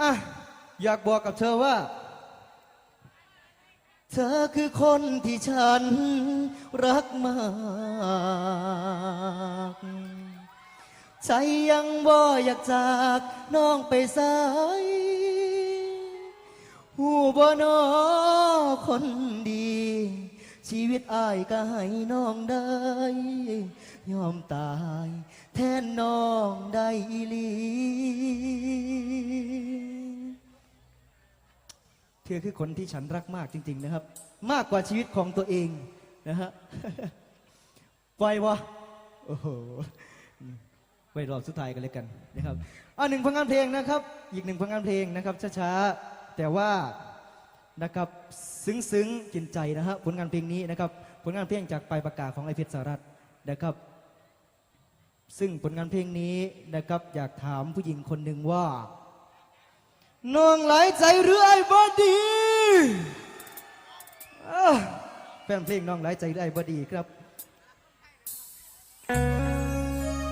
อะอยากบอกกับเธอว่า เธอคือคนที่ฉันรักมาก ใจยังบ่อยากจากน้องไปสายหูบ่นอคนดี ชีวิตอายก็ให้น้องได้ ยอมตาย แทนน้องได้อีหลี เธอคือคนที่ฉันรักมากจริง ๆ นะครับ มากกว่าชีวิตของตัวเองนะฮะปล่อยวะโอ้โหไปรอบสุดท้ายกันเลยกันนะครับอ่าหนึ่งผลงานเพลงนะครับ อีกหนึ่งผลงานเพลงนะครับช้าๆแต่ว่านะครับซึ้งๆกินใจนะฮะผลงานเพลงนี้นะครับ ผลงานเพลงจากปลายประกาศของไอเพชรสารัตนะครับ ซึ่งผลงานเพลงนี้นะครับอยากถามผู้หญิงคนหนึ่งว่า น้องหลายใจหรือไอ้บอดีแฟนเพลงน้องหลายใจหรือไอ้บอดีครับ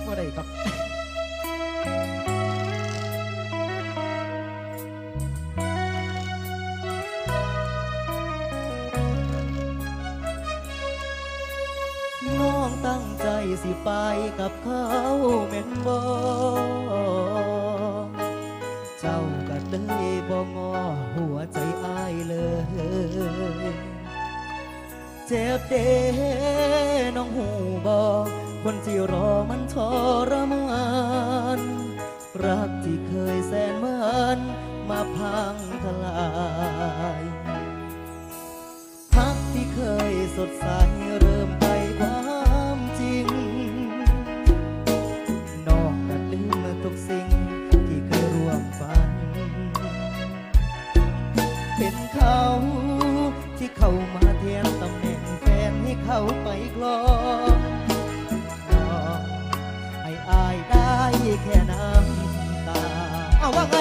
ว่ได้ครับน้องตั้งใจสิไปกับเขาแม่นบ่ เจ้าก็เลยบ่งอหัวใจอายเลย เจ็บเด้น้องหูบอกคนที่รอมันทรมานรักที่เคยแสนมันมาพังทลายพักที่เคยสดใส กลองน้องให้อายได้แค่น้ำตา เอาว่าไง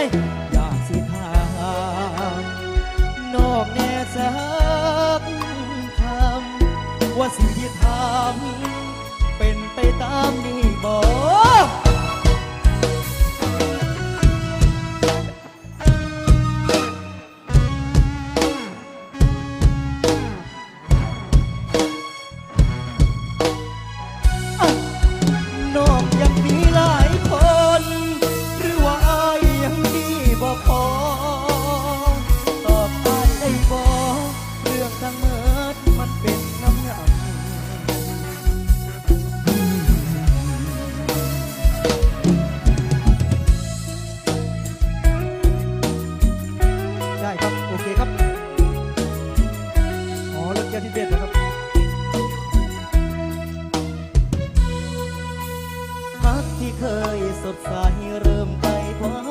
สดใสเริ่มไปควา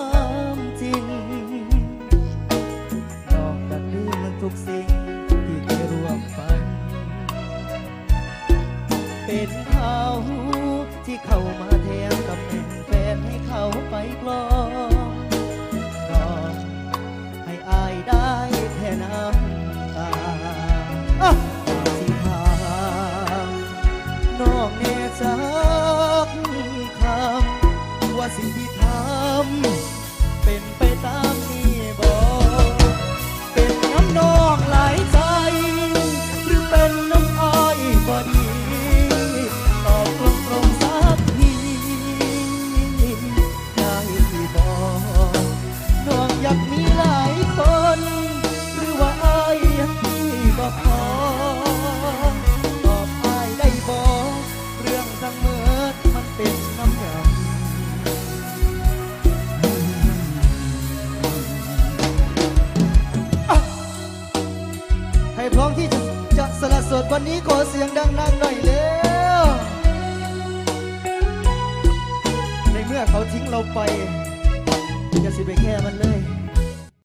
มจริง นอกจากลืมทุกสิ่งที่เคยร่วมฝัน เป็นเขาที่เข้ามาำ วันนี้ขอเสียงดังๆหน่อยเร็ว ในเมื่อเขาทิ้งเราไปอย่าสิไปแค่มันเลย